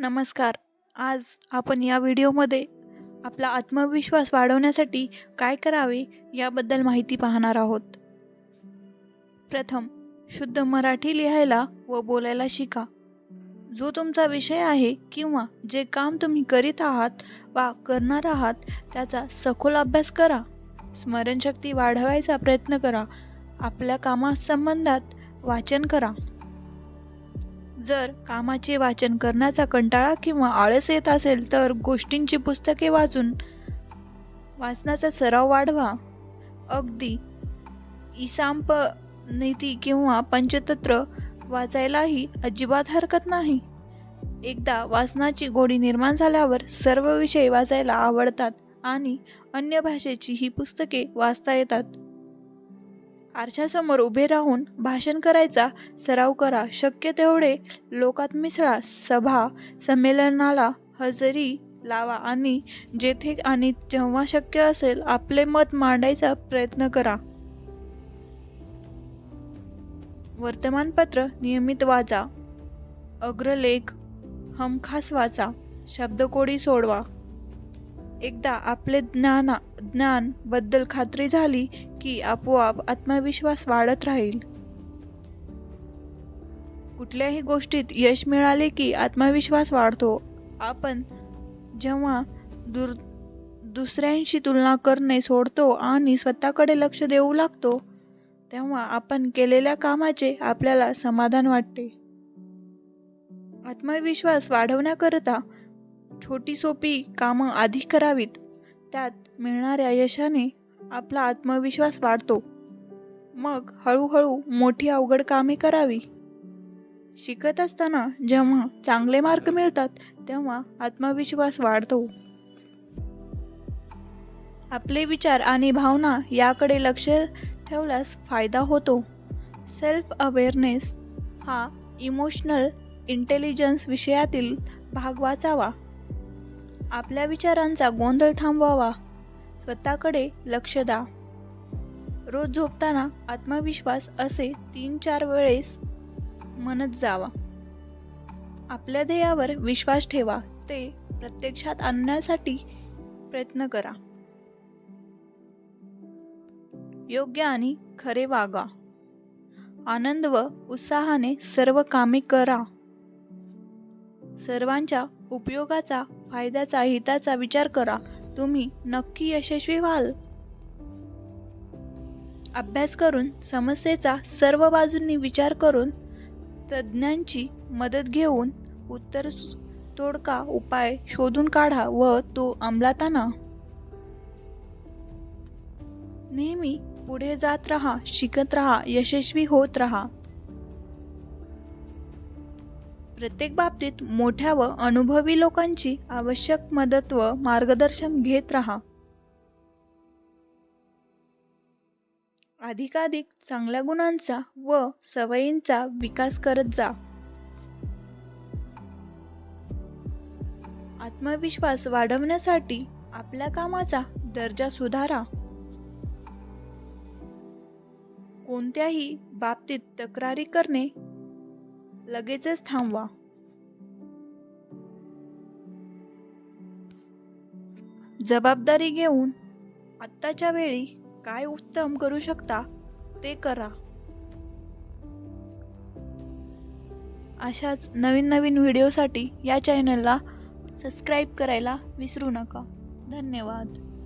नमस्कार. आज आपण या व्हिडिओमध्ये आपला आत्मविश्वास वाढवण्यासाठी काय करावे याबद्दल माहिती पाहणार आहोत. प्रथम शुद्ध मराठी लिहायला व बोलायला शिका. जो तुमचा विषय आहे किंवा जे काम तुम्ही करीत आहात वा करणार आहात त्याचा सखोल अभ्यास करा. स्मरणशक्ती वाढवायचा प्रयत्न करा. आपल्या कामासंबंधात वाचन करा. जर कामाचे वाचन करण्याचा कंटाळा किंवा आळस येत असेल तर गोष्टींची पुस्तके वाचून वाचनाचा सराव वाढवा. अगदी इसांप नीती किंवा पंचतंत्र वाचायलाही अजिबात हरकत नाही. एकदा वाचनाची गोडी निर्माण झाल्यावर सर्व विषय वाचायला आवडतात आणि अन्य भाषेची ही पुस्तके वाचता येतात. आरशासमोर उभे राहून भाषण करायचा सराव करा. शक्य तेवढे लोकात मिसळा सभा संमेलनाला हजेरी लावा आणि जेथे आणि जेव्हा शक्य असेल आपले मत मांडायचा प्रयत्न करा. वर्तमानपत्र नियमित वाचा. अग्रलेख हमखास वाचा. शब्दकोडी सोडवा. एकदा आपले ज्ञाना ज्ञानबद्दल खात्री झाली की आपोआप आत्मविश्वास वाढत राहील. कुठल्याही गोष्टीत यश मिळाले की आत्मविश्वास वाढतो. आपण जेव्हा दुर दुसऱ्यांशी तुलना करणे सोडतो आणि स्वतःकडे लक्ष देऊ लागतो तेव्हा आपण केलेल्या कामाचे आपल्याला समाधान वाटते. आत्मविश्वास वाढवण्याकरता छोटी सोपी कामं आधी करावीत. त्यात मिळणाऱ्या यशाने आपला आत्मविश्वास वाढतो. मग हळूहळू मोठी अवघड कामे करावी. शिकत असताना जेव्हा चांगले मार्क मिळतात तेव्हा आत्मविश्वास वाढतो. आपले विचार आणि भावना याकडे लक्ष ठेवल्यास फायदा होतो. सेल्फ अवेअरनेस हा इमोशनल इंटेलिजन्स विषयातील भाग वाचावा. आपल्या विचारांचा गोंधळ थांबवावा. स्वतःकडे लक्ष द्या. रोज झोपताना आत्मविश्वास असे तीन चार वेळेस म्हणत जावा. आपल्या ध्येयावर विश्वास ठेवा. ते प्रत्यक्षात आणण्यासाठी प्रयत्न करा. योग्य आणि खरे वागा. आनंद व उत्साहाने सर्व कामे करा. सर्वांच्या उपयोगाचा फायद्याचा हिताचा विचार करा. तुम्ही नक्की यशस्वी व्हाल. अभ्यास करून समस्येचा सर्व बाजूंनी विचार करून तज्ज्ञांची मदत घेऊन उत्तर तोडका उपाय शोधून काढा व तो अंमलात आणा. नेहमी पुढे जात राहा शिकत राहा यशस्वी होत राहा. प्रत्येक बाबतीत मोठ्या व अनुभवी लोकांची आवश्यक मदत व मार्गदर्शन घेत राहा. अधिकाधिक चांगल्या गुणांचा व सवयींचा विकास करत जा. आत्मविश्वास वाढवण्यासाठी आपल्या कामाचा दर्जा सुधारा. कोणत्याही बाबतीत तक्रारी करणे लगेचच थांबवा. जबाबदारी घेऊन आत्ताच्या वेळी काय उत्तम करू शकता ते करा. अशाच नवीन नवीन व्हिडिओसाठी या चॅनलला सबस्क्राईब करायला विसरू नका. धन्यवाद.